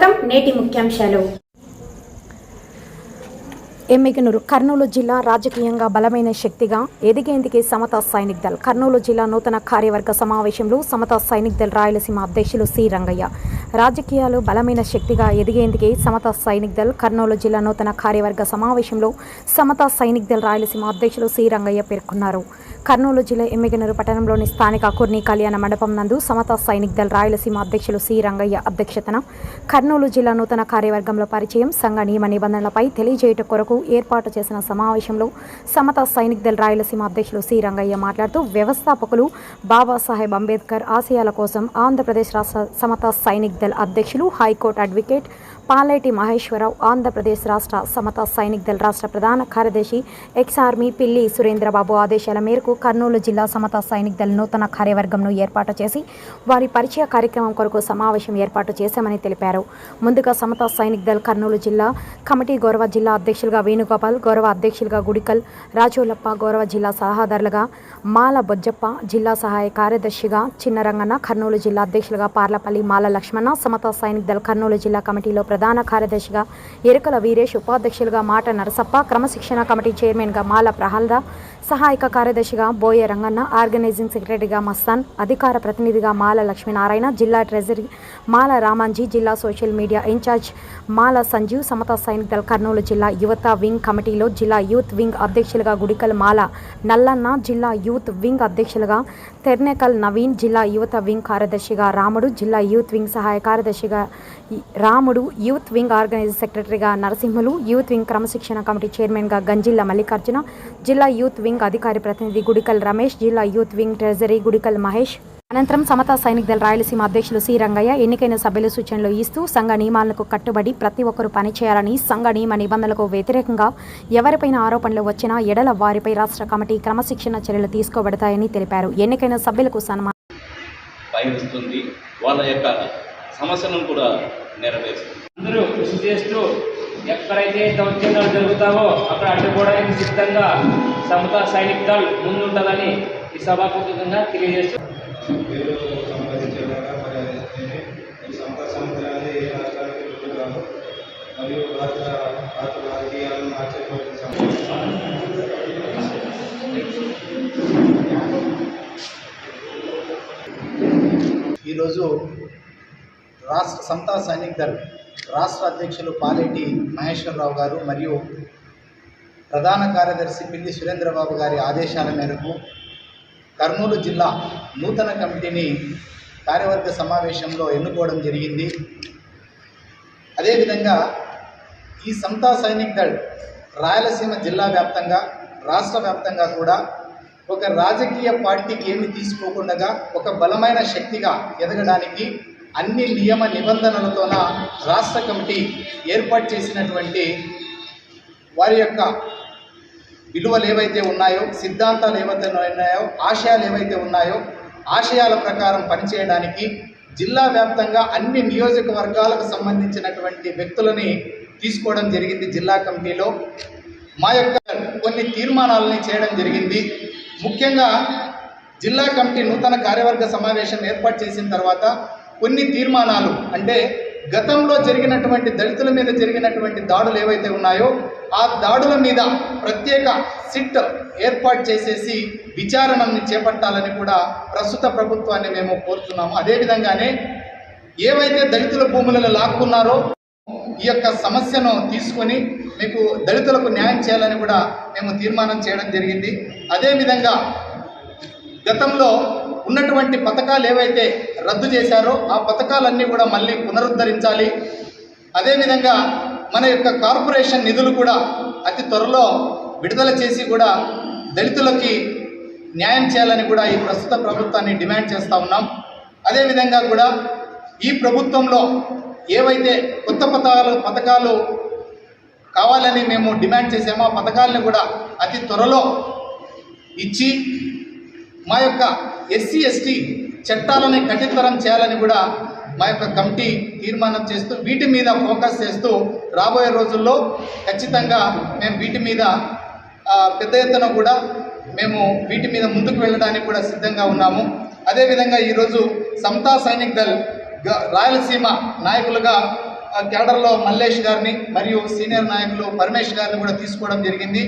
స్వాగతం నేటి ముఖ్యాంశాలు. ఎమ్మిగనూరు కర్నూలు జిల్లా రాజకీయంగా బలమైన శక్తిగా ఎదిగేందుకే సమతా సైనిక్ దళ్. కర్నూలు జిల్లా నూతన కార్యవర్గ సమావేశంలో సమతా సైనిక్ దళ్ రాయలసీమ అధ్యక్షులు సి రంగయ్య. రాజకీయాలు బలమైన శక్తిగా ఎదిగేందుకే సమతా సైనిక్ దళ్ కర్నూలు జిల్లా నూతన కార్యవర్గ సమావేశంలో సమతా సైనిక్ దళ్ రాయలసీమ అధ్యక్షులు సి రంగయ్య పేర్కొన్నారు. కర్నూలు జిల్లా ఎమ్మిగనూరు పట్టణంలోని స్థానిక కుర్ని కళ్యాణ మండపం నందు సమతా సైనిక్ దళ్ రాయలసీమ అధ్యక్షులు సి రంగయ్య అధ్యక్షతన కర్నూలు జిల్లా నూతన కార్యవర్గంలో పరిచయం సంఘ నియమ నిబంధనలపై తెలియజేయట కొరకు ఏర్పాటు చేసిన సమావేశంలో సమతా సైనిక్ దళ్ రాయలసీమ అధ్యక్షులు సి రంగయ్య మాట్లాడుతూ వ్యవస్థాపకులు బాబాసాహెబ్ అంబేద్కర్ ఆశయాల కోసం ఆంధ్రప్రదేశ్ రాష్ట్ర సమతా సైనిక్ దళ్ అధ్యక్షులు high court advocate Paleti Maheswararao Andhra Pradesh రాష్ట్ర సమతా సైనిక్ దళ్ రాష్ట్ర ప్రధాన కార్యదర్శి ఎక్స్ ఆర్మీ పిల్లి సురేంద్రబాబు ఆదేశాల మేరకు కర్నూలు జిల్లా సమతా సైనిక్ దళ్ నూతన కార్యవర్గంను ఏర్పాటు చేసి వారి పరిచయ కార్యక్రమం కొరకు సమావేశం ఏర్పాటు చేశామని తెలిపారు. ముందుగా సమతా సైనిక్ దళ్ కర్నూలు జిల్లా కమిటీ గౌరవ జిల్లా అధ్యక్షులుగా వేణుగోపాల్ గౌరవ అధ్యక్షులుగా గుడికల్ రాజోలప్ప గౌరవ జిల్లా సలహాదారులుగా మాల బొజ్జప్ప జిల్లా సహాయ కార్యదర్శిగా చిన్నరంగన్న కర్నూలు జిల్లా అధ్యక్షులుగా పార్లపల్లి మాల లక్ష్మణ సమతా సైనిక్ దళ కర్నూలు జిల్లా కమిటీలో ప్రధాన కార్యదర్శిగా ఎరుకల వీరేష్ ఉపాధ్యక్షులుగా మాట నరసప్ప క్రమశిక్షణ కమిటీ చైర్మన్గా మాల ప్రహల్ద సహాయక కార్యదర్శిగా బోయే రంగన్న ఆర్గనైజింగ్ సెక్రటరీగా మస్తాన్ అధికార ప్రతినిధిగా మాల లక్ష్మీనారాయణ జిల్లా ట్రెజరీ మాల రామాంజీ జిల్లా social media incharge Mala Sanjeev Samata Sainika Dala Kurnool జిల్లా యువత వింగ్ కమిటీలో జిల్లా యూత్ వింగ్ అధ్యక్షులుగా గుడికల్ మాల నల్లన్న జిల్లా యూత్ వింగ్ అధ్యక్షులుగా తెర్నేకల్ నవీన్ జిల్లా యువత వింగ్ కార్యదర్శిగా రాముడు జిల్లా యూత్ వింగ్ సహాయ కార్యదర్శిగా రాముడు యూత్ వింగ్ ఆర్గనైజింగ్ సెక్రటరీగా నరసింహులు యూత్ వింగ్ క్రమశిక్షణ కమిటీ చైర్మన్గా గంజిల్ల మల్లికార్జున జిల్లా యూత్ వింగ్ అధికారి ప్రతినిధి గుడికల్ రమేష్ జిల్లా youth wing treasury Gudikal Mahesh. అనంతరం సమతా సైనిక దళ రాయలసీమ అధ్యక్షులు సి. రంగయ్య ఎన్నికైన సభ్యుల సూచనలు ఇస్తూ సంఘ నియమాలకు కట్టుబడి ప్రతి ఒక్కరూ పనిచేయాలని సంఘ నియమ నిబంధనలకు వ్యతిరేకంగా ఎవరిపైన ఆరోపణలు వచ్చినా ఎడల వారిపై రాష్ట్ర కమిటీ క్రమశిక్షణ చర్యలు తీసుకోబడతాయని తెలిపారు. ఎన్నికైన సభ్యులకు సన్మానం. వాళ్ళ యొక్క సమస్యలను కూడా నెరవేరుస్తుంది. అందరూ కృషి చేస్తూ ఎక్కడైతే దౌర్జన్యాలు జరుగుతావో అక్కడ అడ్డుకోవడానికి సిద్ధంగా సమతా సైనిక్ దళ్ ముందుంటుందని ఈ సభాపూర్వకంగా రుజువు కాదు మరియు రాష్ట్ర రాష్ట్ర రాజకీయాలను మార్చేటువంటి సంస్థ ఈరోజు రాష్ట్ర సమతా సైనిక్ దళ్ రాష్ట్ర అధ్యక్షులు పాలేటి మహేశ్వరరావు గారు మరియు ప్రధాన కార్యదర్శి పిల్లి సురేంద్రబాబు గారి ఆదేశాల మేరకు కర్నూలు జిల్లా నూతన కమిటీని కార్యవర్గ సమావేశంలో ఎన్నుకోవడం జరిగింది. అదేవిధంగా ఈ సంతా సైనిక్ దళ్ రాయలసీమ జిల్లా వ్యాప్తంగా రాష్ట్ర వ్యాప్తంగా కూడా ఒక రాజకీయ పార్టీకి ఏమి తీసుకోకుండా ఒక బలమైన శక్తిగా ఎదగడానికి అన్ని నియమ నిబంధనలతోన రాష్ట్ర కమిటీ ఏర్పాటు చేసినటువంటి వారి యొక్క విలువలు ఏవైతే ఉన్నాయో సిద్ధాంతాలు ఏవైతే ఉన్నాయో ఆశయాలు ఏవైతే ఉన్నాయో ఆశయాల ప్రకారం పనిచేయడానికి జిల్లా వ్యాప్తంగా అన్ని నియోజకవర్గాలకు సంబంధించినటువంటి వ్యక్తులని తీసుకోవడం జరిగింది జిల్లా కమిటీలో. మా యొక్క కొన్ని తీర్మానాలని చేయడం జరిగింది. ముఖ్యంగా జిల్లా కమిటీ నూతన కార్యవర్గ సమావేశం ఏర్పాటు చేసిన తర్వాత కొన్ని తీర్మానాలు అంటే గతంలో జరిగినటువంటి దళితుల మీద జరిగినటువంటి దాడులు ఏవైతే ఉన్నాయో ఆ దాడుల మీద ప్రత్యేక సిట్ ఏర్పాటు చేసేసి విచారణని చేపట్టాలని కూడా ప్రస్తుత ప్రభుత్వాన్ని మేము కోరుతున్నాము. అదేవిధంగానే ఏవైతే దళితుల భూములను లాక్కున్నారో ఈ యొక్క సమస్యను తీసుకొని మీకు దళితులకు న్యాయం చేయాలని కూడా మేము తీర్మానం చేయడం జరిగింది. అదేవిధంగా గతంలో ఉన్నటువంటి పథకాలు ఏవైతే రద్దు చేశారో ఆ పథకాలన్నీ కూడా మళ్ళీ పునరుద్ధరించాలి. అదేవిధంగా మన యొక్క కార్పొరేషన్ నిధులు కూడా అతి త్వరలో విడుదల చేసి కూడా దళితులకి న్యాయం చేయాలని కూడా ఈ ప్రస్తుత ప్రభుత్వాన్ని డిమాండ్ చేస్తూ ఉన్నాం. అదేవిధంగా కూడా ఈ ప్రభుత్వంలో ఏవైతే కొత్త పథకాలు పథకాలు కావాలని మేము డిమాండ్ చేసామో ఆ పథకాలను కూడా అతి త్వరలో ఇచ్చి మా యొక్క ఎస్సీ ఎస్టీ చట్టాలని కఠినతరం చేయాలని కూడా మా యొక్క కమిటీ తీర్మానం చేస్తూ వీటి మీద ఫోకస్ చేస్తూ రాబోయే రోజుల్లో ఖచ్చితంగా మేము వీటి మీద పెద్ద ఎత్తున కూడా మేము వీటి మీద ముందుకు వెళ్ళడానికి కూడా సిద్ధంగా ఉన్నాము. అదేవిధంగా ఈరోజు సమతా సైనిక్ దళ్ గ- రాయలసీమ నాయకులుగా కేడర్లో మల్లేష్ గారిని మరియు సీనియర్ నాయకులు పరమేష్ గారిని కూడా తీసుకోవడం జరిగింది.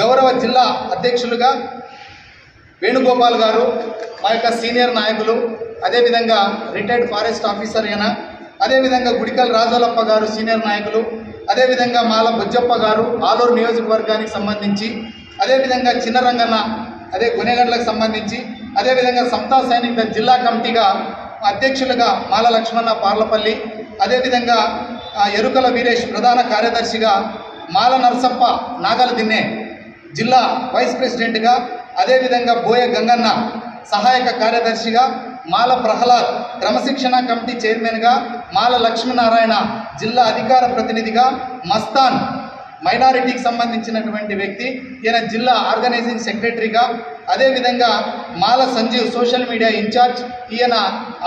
గౌరవ జిల్లా అధ్యక్షులుగా వేణుగోపాల్ గారు మా యొక్క సీనియర్ నాయకులు అదేవిధంగా రిటైర్డ్ ఫారెస్ట్ ఆఫీసర్ అయిన అదేవిధంగా గుడికల్ రాజోలప్ప గారు సీనియర్ నాయకులు అదేవిధంగా మాల బుజ్జప్ప గారు ఆలూరు నియోజకవర్గానికి సంబంధించి అదేవిధంగా చిన్న రంగన్న అదే గునేగడ్లకు సంబంధించి అదేవిధంగా సమతా సైనిక జిల్లా కమిటీగా అధ్యక్షులుగా మాల లక్ష్మణ పార్లపల్లి అదేవిధంగా ఎరుకల వీరేష్ ప్రధాన కార్యదర్శిగా మాల నరసప్ప నాగల దిన్నే జిల్లా వైస్ ప్రెసిడెంట్గా అదేవిధంగా బోయ గంగన్న సహాయక కార్యదర్శిగా మాల ప్రహ్లాద్ క్రమశిక్షణ కమిటీ చైర్మన్గా మాల లక్ష్మీనారాయణ జిల్లా అధికార ప్రతినిధిగా మస్తాన్ మైనారిటీకి సంబంధించినటువంటి వ్యక్తి ఈయన జిల్లా ఆర్గనైజింగ్ సెక్రటరీగా అదేవిధంగా Mala Sanjeev social media incharge ఈయన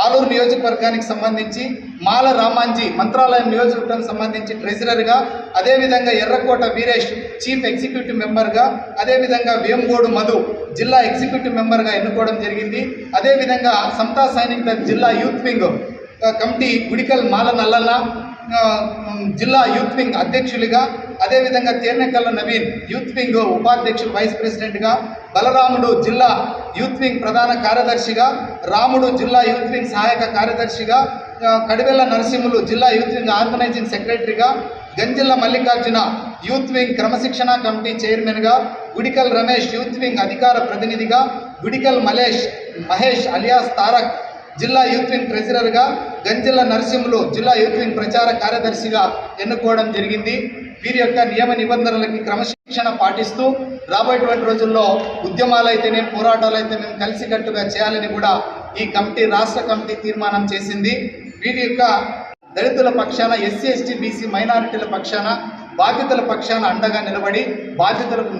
ఆలూరు నియోజకవర్గానికి సంబంధించి మాల రామాంజీ మంత్రాలయం నియోజకవర్గానికి సంబంధించి ట్రెజరర్గా అదేవిధంగా ఎర్రకోట వీరేష్ చీఫ్ ఎగ్జిక్యూటివ్ మెంబర్గా అదేవిధంగా వేంగోడు మధు జిల్లా ఎగ్జిక్యూటివ్ మెంబర్గా ఎన్నుకోవడం జరిగింది. అదేవిధంగా సంతా సైనిక జిల్లా youth wing committee Gudikal Mala Nallanna జిల్లా యూత్ వింగ్ అధ్యక్షులుగా అదేవిధంగా తేర్నెకల్ల నవీన్ యూత్ వింగ్ ఉపాధ్యక్షుడు వైస్ ప్రెసిడెంట్గా బలరాముడు జిల్లా యూత్ వింగ్ ప్రధాన కార్యదర్శిగా రాముడు జిల్లా యూత్ వింగ్ సహాయక కార్యదర్శిగా కడివెల్ల నరసింహులు జిల్లా యూత్ వింగ్ ఆర్గనైజింగ్ సెక్రటరీగా గంజిల్ల మల్లికార్జున యూత్ వింగ్ క్రమశిక్షణ కమిటీ చైర్మన్గా గుడికల్ రమేష్ యూత్ వింగ్ అధికార ప్రతినిధిగా గుడికల్ మలేష్ మహేష్ అలియాస్ తారక్ జిల్లా యూత్ వింగ్ ట్రెజరర్గా గంజిల్ల నరసింహులు జిల్లా యూత్ వింగ్ ప్రచార కార్యదర్శిగా ఎన్నుకోవడం జరిగింది. వీరి యొక్క నియమ నిబంధనలకి క్రమశిక్షణ పాటిస్తూ రాబోయేటువంటి రోజుల్లో ఉద్యమాలు అయితేనే పోరాటాలు అయితే మేము కలిసికట్టుగా చేయాలని కూడా ఈ కమిటీ రాష్ట్ర కమిటీ తీర్మానం చేసింది. వీరి యొక్క దళితుల పక్షాన ఎస్సీ ఎస్టీ బీసీ మైనారిటీల పక్షాన బాధితుల పక్షాన అండగా నిలబడి బాధితులకు